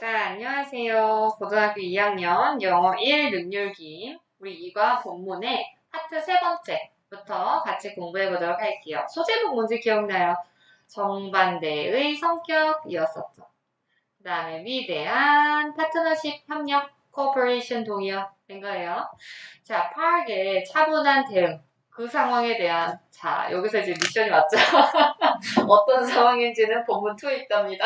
자, 안녕하세요. 고등학교 2학년 영어 1 능률기 우리 이과 본문의 파트 세 번째부터 같이 공부해 보도록 할게요. 소제목 뭔지 기억나요? 정반대의 성격이었었죠. 그 다음에 위대한 파트너십 협력 코퍼레이션 동의어 된 거예요. 자, 파악의 차분한 대응. 그 상황에 대한 자 여기서 이제 미션이 왔죠. 어떤 상황인지는 본문 2에 있답니다.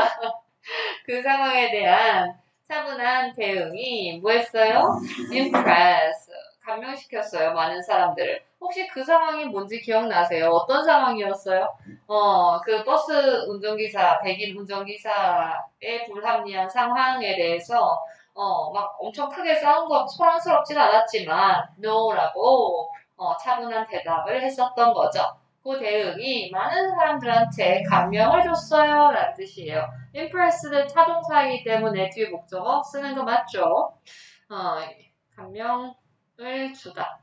그 상황에 대한 차분한 대응이 뭐였어요? impress 감명시켰어요 많은 사람들을 혹시 그 상황이 뭔지 기억나세요? 어떤 상황이었어요? 어, 그 버스 운전기사, 백인 운전기사의 불합리한 상황에 대해서 어, 막 엄청 크게 싸운 것 소란스럽진 않았지만 no라고 어, 차분한 대답을 했었던 거죠. 그 대응이 많은 사람들한테 감명을 줬어요. 라는 뜻이에요. impress는 타동사이기 때문에 뒤에 목적어 쓰는 거 맞죠? 어, 감명을 주다.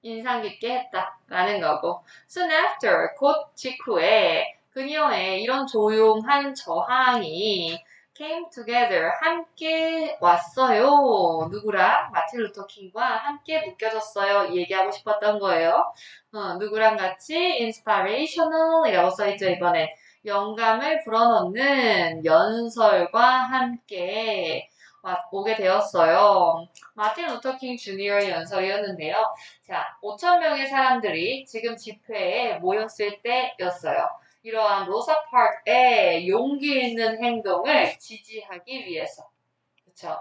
인상 깊게 했다. 라는 거고. soon after, 곧 직후에 그녀의 이런 조용한 저항이 came together 함께 왔어요. 누구랑? 마틴 루터 킹과 함께 묶여졌어요. 얘기하고 싶었던 거예요. 어, 누구랑 같이 inspirational이라고 써있죠 이번에 영감을 불어넣는 연설과 함께 오게 되었어요. 마틴 루터 킹 주니어의 연설이었는데요. 자, 5천 명의 사람들이 지금 집회에 모였을 때였어요. 이러한 로사 파크의 용기 있는 행동을 지지하기 위해서. 그쵸?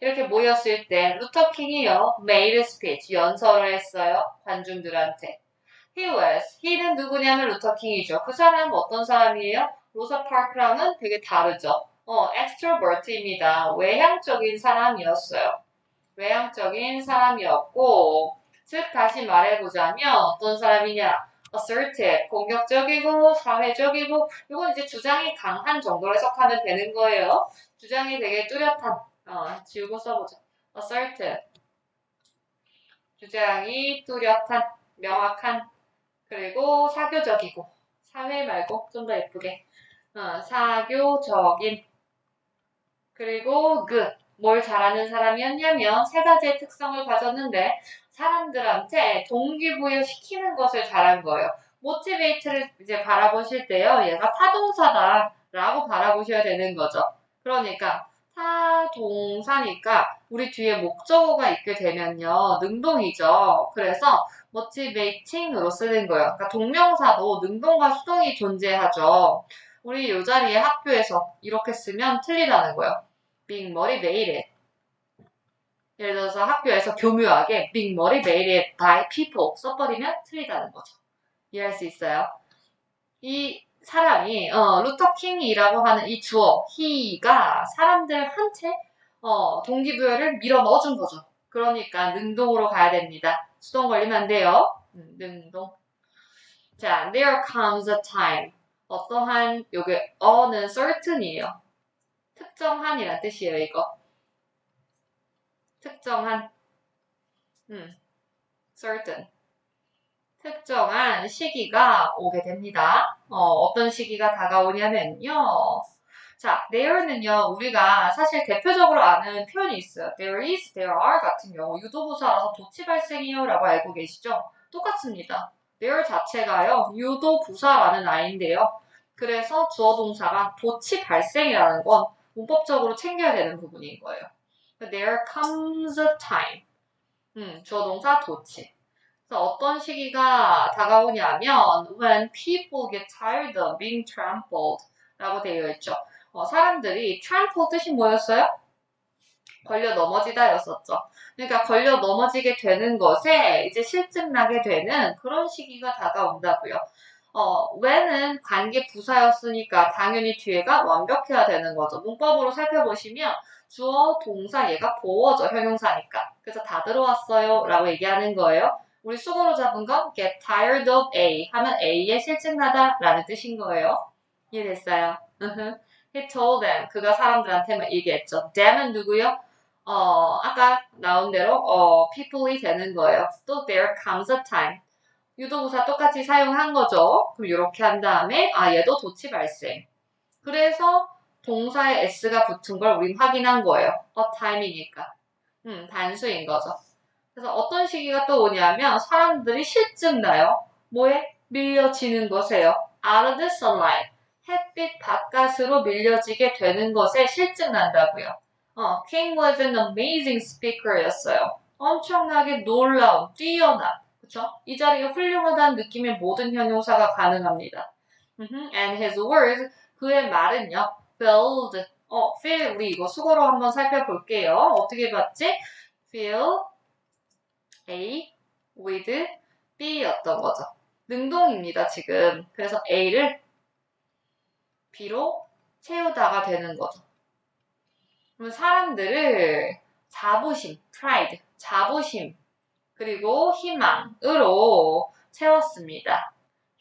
이렇게 모였을 때 루터 킹이요, a speech, 연설을 했어요. 관중들한테. He was, he는 누구냐면 루터 킹이죠. 그 사람은 어떤 사람이에요? 로사 파크랑은 되게 다르죠. 어, extrovert입니다. 외향적인 사람이었어요. 외향적인 사람이었고, 즉 다시 말해보자면 어떤 사람이냐? Assertive, 공격적이고 사회적이고 이건 이제 주장이 강한 정도로 해석하면 되는 거예요. 주장이 되게 뚜렷한, 어, 지우고 써보자. assertive, 주장이 뚜렷한, 명확한, 그리고 사교적이고 사회 말고 좀 더 예쁘게 어, 사교적인 그리고 good 뭘 잘하는 사람이었냐면 세 가지의 특성을 가졌는데 사람들한테 동기부여 시키는 것을 잘한 거예요. 모티베이트를 이제 바라보실 때요. 얘가 타동사다라고 바라보셔야 되는 거죠. 그러니까 타동사니까 우리 뒤에 목적어가 있게 되면요. 능동이죠. 그래서 motivating으로 쓰는 거예요. 그러니까 동명사도 능동과 수동이 존재하죠. 우리 이 자리에 학교에서 이렇게 쓰면 틀리다는 거예요. being motivated. 예를 들어서 학교에서 교묘하게 being motivated by people 써버리면 틀리다는 거죠. 이해할 수 있어요? 이 사람이 어, 루터 킹이라고 하는 이 주어 he가 사람들한테 어, 동기부여를 밀어 넣어준 거죠. 그러니까 능동으로 가야 됩니다. 수동 걸리면 안 돼요. 음, 능동. 자, there comes a time. 어떠한 여기 어는 certain이에요. 특정한이란 뜻이에요, 이거. 특정한, 음, certain. 특정한 시기가 오게 됩니다. 어, 떤 시기가 다가오냐면요. 자, there는요, 우리가 사실 대표적으로 아는 표현이 있어요. there is, there are 같은 경우 유도부사라서 도치 발생이요 라고 알고 계시죠? 똑같습니다. there 자체가요, 유도부사라는 아이인데요. 그래서 주어 동사가 도치 발생이라는 건 문법적으로 챙겨야 되는 부분인 거예요. There comes a time. 음, 주어 동사 도치. 그래서 어떤 시기가 다가오냐면 when people get tired of being trampled 라고 되어 있죠. 어, 사람들이 trample 뜻이 뭐였어요? 걸려 넘어지다였었죠. 그러니까 걸려 넘어지게 되는 것에 이제 실증 나게 되는 그런 시기가 다가온다고요. 어, when은 관계 부사였으니까 당연히 뒤에가 완벽해야 되는 거죠. 문법으로 살펴보시면 주어, 동사, 얘가 보어죠. 형용사니까. 그래서 다 들어왔어요. 라고 얘기하는 거예요. 우리 수고로 잡은 건 get tired of A 하면 A에 실증나다 라는 뜻인 거예요. 이해됐어요? He told them. 그가 사람들한테 얘기했죠. them은 누구요? 어, 아까 나온 대로 어, people이 되는 거예요. 또 there comes a time. 유도부사 똑같이 사용한 거죠. 그럼 이렇게 한 다음에 아 얘도 도치 발생. 그래서 동사에 s가 붙은 걸 우린 확인한 거예요. a time이니까. 음, 단수인 거죠. 그래서 어떤 시기가 또 오냐면 사람들이 실증 나요. 뭐에? 밀려지는 것에요. out of the sunlight. 햇빛 바깥으로 밀려지게 되는 것에 실증 난다고요. 어, King was an amazing speaker였어요. 엄청나게 놀라운, 뛰어난, 그쵸? 이 자리가 훌륭하다는 느낌의 모든 형용사가 가능합니다. And his words, 그의 말은요, filled, 어, fill, 이거 수거로 한번 살펴볼게요. 어떻게 봤지? fill, A, with, B였던 거죠. 능동입니다, 지금. 그래서 A를 B로 채우다가 되는 거죠. 그럼 사람들을 자부심, pride, 자부심, 그리고 희망으로 채웠습니다.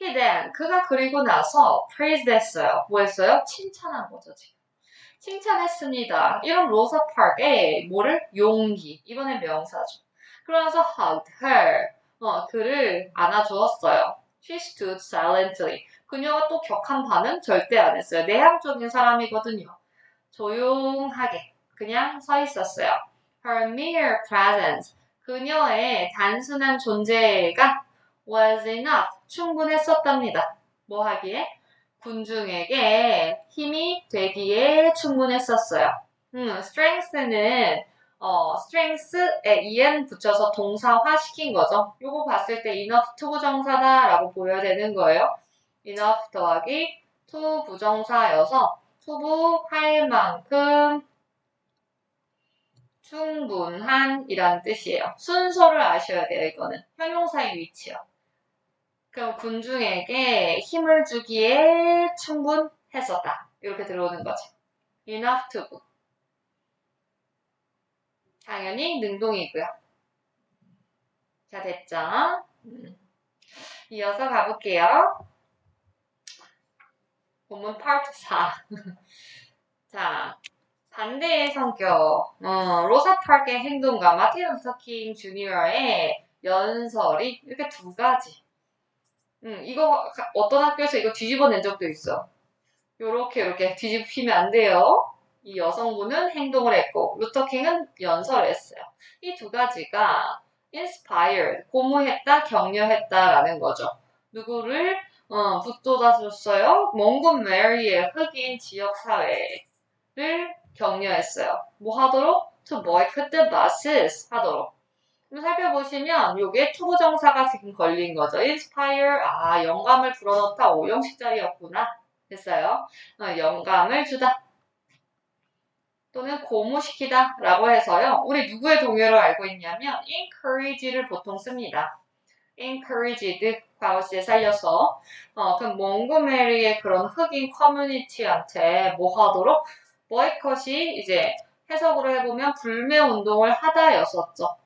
He then, 그가 그리고 나서 praised 했어요. 뭐 했어요? 칭찬한 거죠, 지금. 칭찬했습니다. 이런 로사 파크의 뭐를? 용기. 이번엔 명사죠. 그러면서 hugged her. 어, 그를 안아주었어요. She stood silently. 그녀가 또 격한 반응 절대 안 했어요. 내향적인 사람이거든요. 조용하게 그냥 서 있었어요. Her mere presence. 그녀의 단순한 존재가 was enough. 충분했었답니다. 뭐 하기에? 군중에게 힘이 되기에 충분했었어요. 음, strength는 어, strength에 en 붙여서 동사화 시킨 거죠. 요거 봤을 때 enough to 부정사다라고 보여야 되는 거예요. enough 더하기 to 부정사여서 투부할 만큼 충분한 이란 뜻이에요. 순서를 아셔야 돼요, 이거는. 형용사의 위치요. 그럼 군중에게 힘을 주기에 충분했었다. 이렇게 들어오는 거죠. enough to. 당연히 능동이고요. 자, 됐죠? 음. 이어서 가볼게요. 본문 파트 4. 자, 반대의 성격. 어, 로사 파크의 행동과 마틴 루터 킹 주니어의 연설이 이렇게 두 가지. 음, 이거 가- 어떤 학교에서 이거 뒤집어 낸 적도 있어. 요렇게 요렇게 뒤집히면 안 돼요. 이 여성분은 행동을 했고 루터 킹은 연설을 했어요. 이 두 가지가 inspired, 고무했다, 격려했다라는 거죠. 누구를 어, 붙돋아줬어요. 몽군 메리의 흑인 지역 사회를 격려했어요. 뭐 하도록? To boycott the buses 하도록. 그럼 살펴보시면 요게 투부정사가 지금 걸린 거죠. inspire, 아 영감을 불어넣다 오형식 자리였구나. 됐어요. 어, 영감을 주다. 또는 고무시키다 라고 해서요. 우리 누구의 동요로 알고 있냐면 encourage를 보통 씁니다. encouraged 과거시에 살려서 어, 그럼 몽고메리의 그런 흑인 커뮤니티한테 뭐 하도록 보이컷이 이제 해석으로 해보면 불매 운동을 하다였었죠.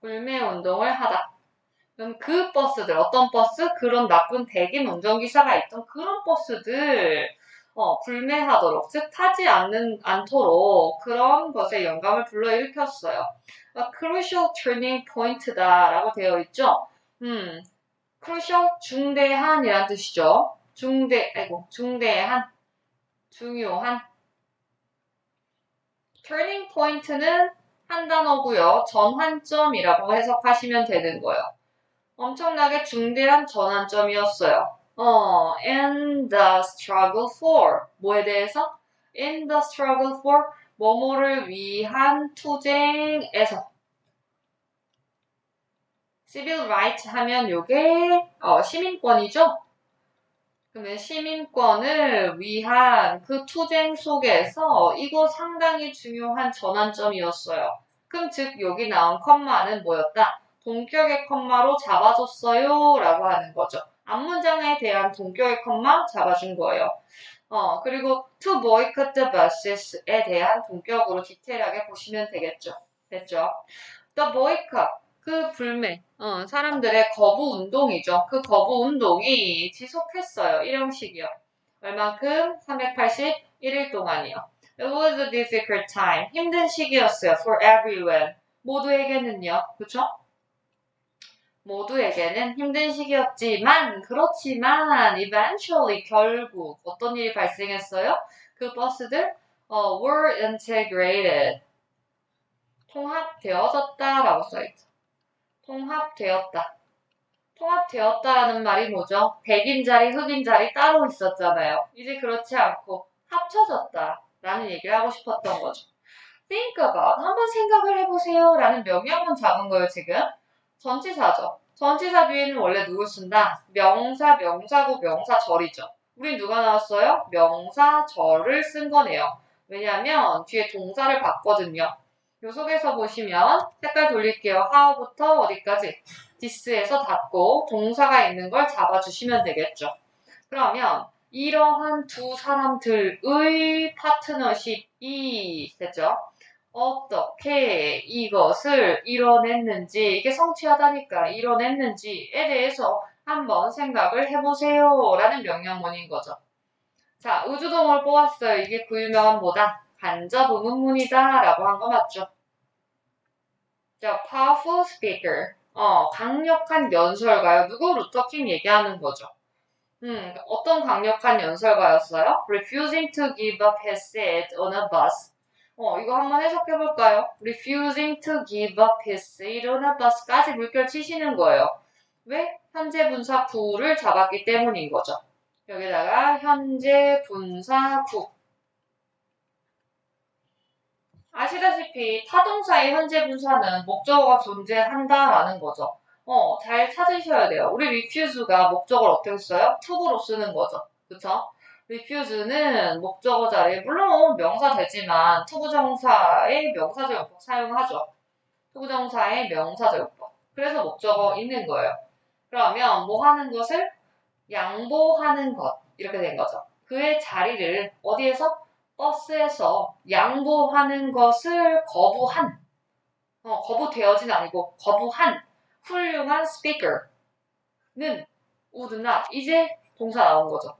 불매 운동을 하다. 그럼 그 버스들 어떤 버스 그런 나쁜 대긴 운전기사가 있던 그런 버스들 어, 불매하도록 즉 타지 않는 않도록 그런 것에 영감을 불러일으켰어요. A crucial turning point다 라고 되어 있죠. 음, crucial 중대한 이란 뜻이죠. 중대 아이고 중대한 중요한 turning point는 한 단어고요. 전환점이라고 해석하시면 되는 거예요. 엄청나게 중대한 전환점이었어요. 어, in the struggle for 뭐에 대해서? in the struggle for 뭐뭐를 위한 투쟁에서 civil rights 하면 요게 어, 시민권이죠. 그러면 시민권을 위한 그 투쟁 속에서 이거 상당히 중요한 전환점이었어요. 그럼 즉 여기 나온 컴마는 뭐였다? 동격의 컴마로 잡아줬어요 라고 하는 거죠. 앞문장에 대한 동격의 컴마 잡아준 거예요. 어, 그리고 to boycott the buses에 대한 동격으로 디테일하게 보시면 되겠죠. 됐죠? the boycott, 그 불매, 어, 사람들의 거부 운동이죠. 그 거부 운동이 지속했어요. 일형식이요. 얼만큼? 381일 동안이요. It was a difficult time. 힘든 시기였어요. For everyone. 모두에게는요. 그쵸? 모두에게는 힘든 시기였지만, 그렇지만, eventually, 결국, 어떤 일이 발생했어요? 그 버스들 어, were integrated. 통합되어졌다라고 써있죠. 통합되었다. 통합되었다라는 말이 뭐죠? 백인 자리, 흑인 자리 따로 있었잖아요. 이제 그렇지 않고 합쳐졌다라는 얘기를 하고 싶었던 거죠. think about. 한번 생각을 해보세요. 라는 명령문 잡은 거예요, 지금. 전치사죠. 전치사 뒤에는 원래 누굴 쓴다? 명사, 명사고 명사절이죠. 우린 누가 나왔어요? 명사절을 쓴 거네요. 왜냐하면 뒤에 동사를 봤거든요. 요 속에서 보시면 색깔 돌릴게요. how부터 어디까지? this에서 닫고 동사가 있는 걸 잡아주시면 되겠죠. 그러면 이러한 두 사람들의 파트너십이 됐죠? 어떻게 이것을 이뤄냈는지 이게 성취하다니까 이뤄냈는지에 대해서 한번 생각을 해보세요 라는 명령문인 거죠. 자, 우주동을 뽑았어요. 이게 그 유명한 뭐다? 간접 의문문이다 라고 한 거 맞죠? 자, powerful speaker. 어, 강력한 연설가요. 누구 루터킹 얘기하는 거죠. 음, 어떤 강력한 연설가였어요? refusing to give up his seat on a bus. 어, 이거 한번 해석해 볼까요? refusing to give up his seat on a bus까지 물결 치시는 거예요. 왜? 현재 분사 구를 잡았기 때문인 거죠. 여기다가 현재 분사 구. 아시다시피 타동사의 현재 분사는 목적어가 존재한다라는 거죠. 어, 잘 찾으셔야 돼요. 우리 refuse가 목적어를 어떻게 써요? to로 쓰는 거죠. 그쵸? refuse는 목적어 자리에 물론 명사 되지만 투부정사의 명사적 용법 사용하죠. 투부정사의 명사적 용법. 그래서 목적어 있는 거예요. 그러면 뭐 하는 것을 양보하는 것 이렇게 된 거죠. 그의 자리를 어디에서 버스에서 양보하는 것을 거부한 어, 거부되어진 아니고 거부한 훌륭한 스피커는 would not 이제 동사 나온 거죠.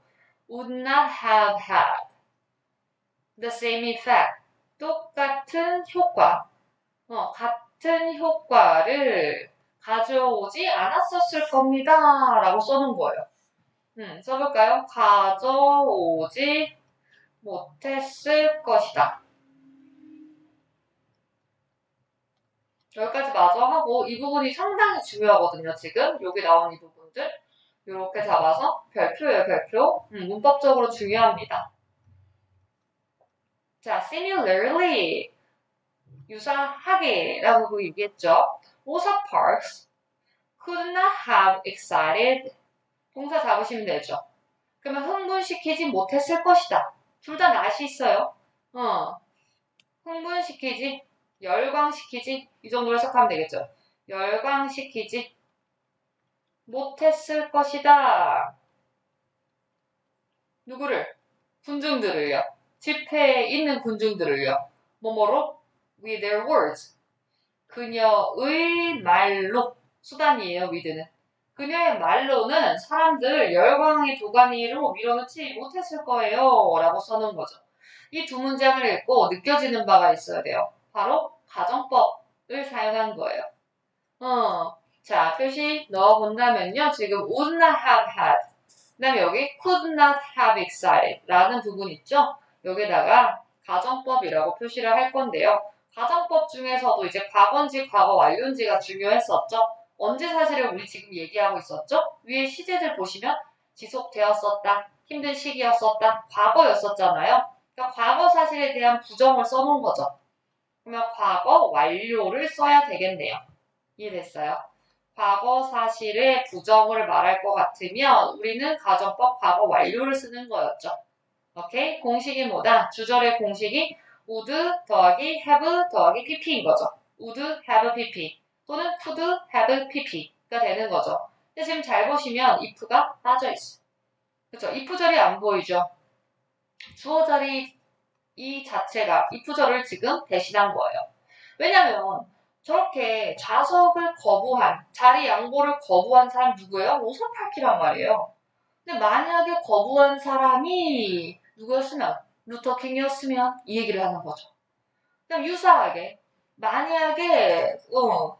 would not have had the same effect 똑같은 효과 어, 같은 효과를 가져오지 않았었을 겁니다 라고 써놓은 거예요. 음, 써볼까요? 가져오지 못했을 것이다. 여기까지 마저 하고 이 부분이 상당히 중요하거든요. 지금 여기 나온 이 부분들 이렇게 잡아서 별표예요. 별표. 음, 문법적으로 중요합니다. 자, similarly 유사하게라고 얘기했죠. Rosa Parks could not have excited 동사 잡으시면 되죠. 그러면 흥분시키지 못했을 것이다. 둘 다 낫이 있어요. 어. 흥분시키지, 열광시키지, 이 정도로 해석하면 되겠죠. 열광시키지 못했을 것이다. 누구를? 군중들을요. 집회에 있는 군중들을요. 뭐뭐로? With their words. 그녀의 말로. 수단이에요, 위드는. 그녀의 말로는 사람들 열광의 도가니로 밀어넣지 못했을 거예요. 라고 써놓은 거죠. 이 두 문장을 읽고 느껴지는 바가 있어야 돼요. 바로 가정법을 사용한 거예요. 어, 자, 표시 넣어본다면요. 지금 would not have had. 그 다음에 여기 could not have excited 라는 부분 있죠? 여기다가 가정법이라고 표시를 할 건데요. 가정법 중에서도 이제 과거인지 과거 완료인지가 중요했었죠. 언제 사실을 우리 지금 얘기하고 있었죠? 위에 시제들 보시면 지속되었었다, 힘든 시기였었다, 과거였었잖아요. 그러니까 과거 사실에 대한 부정을 써놓은 거죠. 그러면 과거 완료를 써야 되겠네요. 이해됐어요? 과거 사실의 부정을 말할 것 같으면 우리는 가정법 과거 완료를 쓰는 거였죠. 오케이? 공식이 뭐다? 주절의 공식이 would 더하기 have 더하기 pp인 거죠. would have pp. 또는 could have pp가 되는 거죠. 근데 지금 잘 보시면 if가 빠져 있어. 그렇죠? if 절이 안 보이죠. 주어 자리 이 자체가 if 절을 지금 대신한 거예요. 왜냐면 저렇게 좌석을 거부한 자리 양보를 거부한 사람 누구예요? 로사파키란 말이에요. 근데 만약에 거부한 사람이 누구였으면 루터킹이었으면 이 얘기를 하는 거죠. 그냥 유사하게 만약에 어,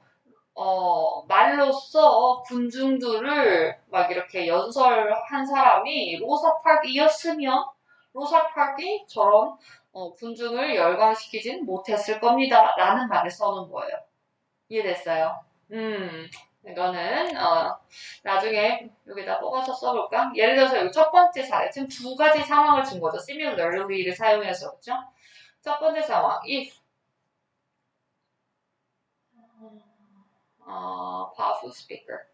어, 말로써 군중들을 막 이렇게 연설한 사람이 로사 파크이었으면 로사 파크이 저런 어, 군중을 열광시키진 못했을 겁니다. 라는 말을 써놓은 거예요. 이해됐어요? 음, 이거는 어, 나중에 여기다 뽑아서 써볼까? 예를 들어서 여기 첫 번째 사례, 지금 두 가지 상황을 준 거죠. similarly를 사용해서 그렇죠? 첫 번째 상황, if 어, powerful speaker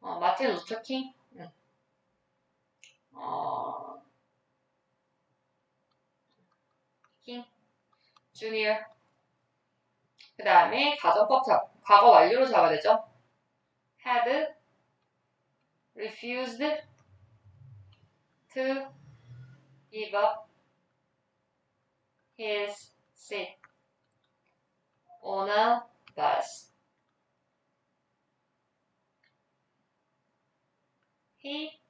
어, 마틴 루터 킹 응. 어, 킹 주니어 그 다음에 가정법 잡, 과거 완료로 잡아야 되죠. had refused to give up his seat on a bus. He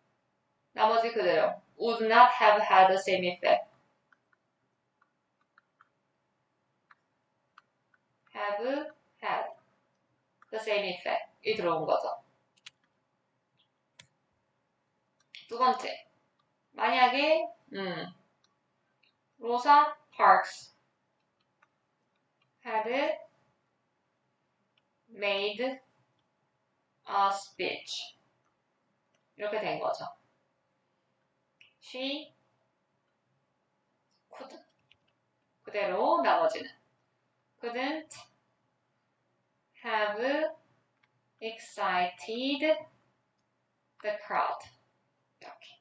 나머지 그대로 would not have had the same effect. have had the same effect 이 들어온 거죠. 두 번째, 만약에 음, 로사 Parks had made a speech 이렇게 된 거죠. She could 그대로 나머지는 couldn't have excited the crowd. 이렇게.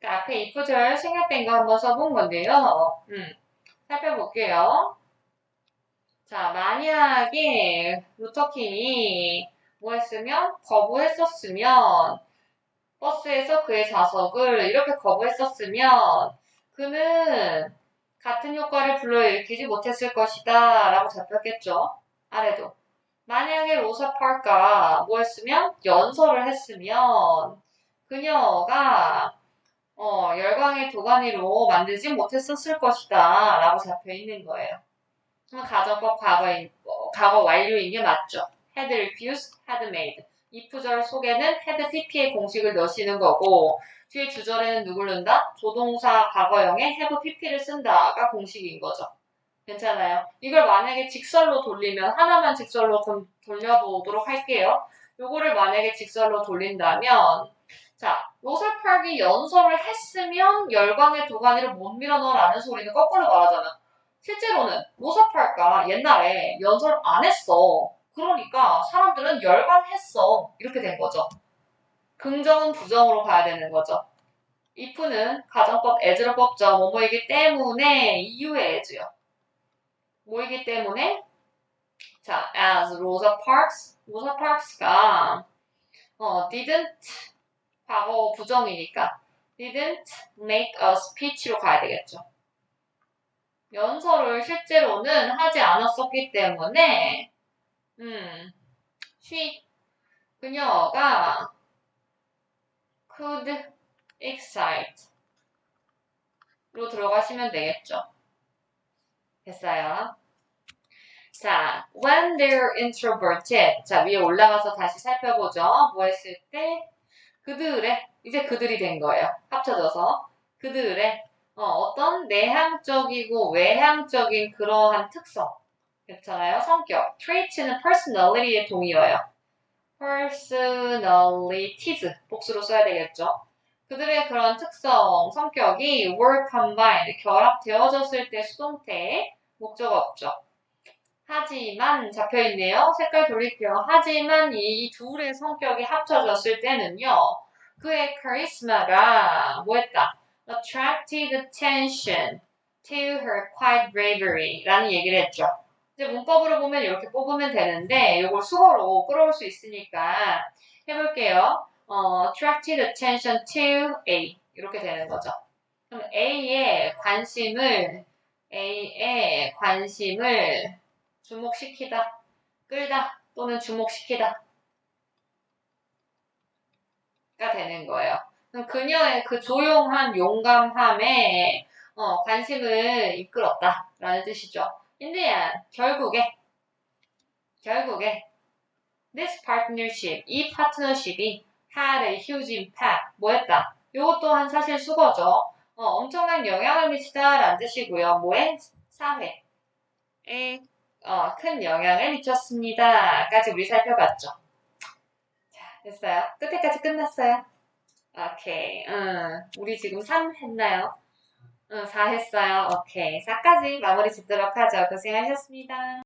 그 앞에 이 구절 생략된 거 한번 써본 건데요. 음, 살펴볼게요. 자, 만약에 루터킹이 뭐 했으면 거부했었으면 버스에서 그의 좌석을 이렇게 거부했었으면 그는 같은 효과를 불러일으키지 못했을 것이다 라고 잡혔겠죠. 아래도. 만약에 로사 파크가 뭐 했으면 연설을 했으면 그녀가 어, 열광의 도가니로 만들지 못했었을 것이다 라고 잡혀 있는 거예요. 그럼 가정법 과거인, 어, 과거 완료인 게 맞죠. had refused, had made. 이 구절 속에는 had pp의 공식을 넣으시는 거고 뒤에 주절에는 누굴 넣는다? 조동사 과거형에 have pp를 쓴다가 공식인 거죠. 괜찮아요. 이걸 만약에 직설로 돌리면 하나만 직설로 좀 돌려보도록 할게요. 요거를 만약에 직설로 돌린다면 자, 로셀팍이 연설을 했으면 열광의 도가니를 못 밀어넣으라는 소리는 거꾸로 말하잖아. 실제로는 로사팔가 옛날에 연설 안 했어. 그러니까 사람들은 열광했어. 이렇게 된 거죠. 긍정은 부정으로 가야 되는 거죠. if는 가정법 as로 뽑죠. 뭐뭐이기 때문에 이유의 as요. 뭐이기 때문에 자, as Rosa Parks, Rosa Parks가 어, didn't 과거 부정이니까 didn't make a speech로 가야 되겠죠. 연설을 실제로는 하지 않았었기 때문에 음, she 그녀가 could excite 로 들어가시면 되겠죠. 됐어요. 자, when they're introverted. 자, 위에 올라가서 다시 살펴보죠. 뭐 했을 때? 그들의, 이제 그들이 된 거예요. 합쳐져서. 그들의, 어, 떤 내향적이고 외향적인 그러한 특성. 괜찮아요? 성격. trait는 personality의 동의어예요. personalities. 복수로 써야 되겠죠. 그들의 그런 특성, 성격이 were combined, 결합되어졌을 때 수동태, 목적 없죠. 하지만 잡혀있네요. 색깔 돌릴게요. 하지만 이 둘의 성격이 합쳐졌을 때는요. 그의 카리스마가 뭐했다? Attracted attention to her quiet bravery 라는 얘기를 했죠. 이제 문법으로 보면 이렇게 뽑으면 되는데 이걸 수어로 끌어올 수 있으니까 해볼게요. 어, attracted attention to A 이렇게 되는 거죠. 그럼 A의 관심을 A의 관심을 주목시키다, 끌다 또는 주목시키다 가 되는 거예요. 그녀의 그 조용한 용감함에 어, 관심을 이끌었다 라는 뜻이죠. 인디안 결국에 결국에 this partnership 이 파트너십이 had a huge impact 뭐 했다? 요것 또한 사실 수거죠. 어, 엄청난 영향을 미치다라는 뜻이고요. 뭐에? 사회에 어, 큰 영향을 미쳤습니다. 까지 우리 살펴봤죠. 자, 됐어요. 끝에까지 끝났어요. 오케이. 응, 우리 지금 3 했나요? 응, 4 했어요. 오케이. 4까지 마무리 짓도록 하죠. 고생하셨습니다.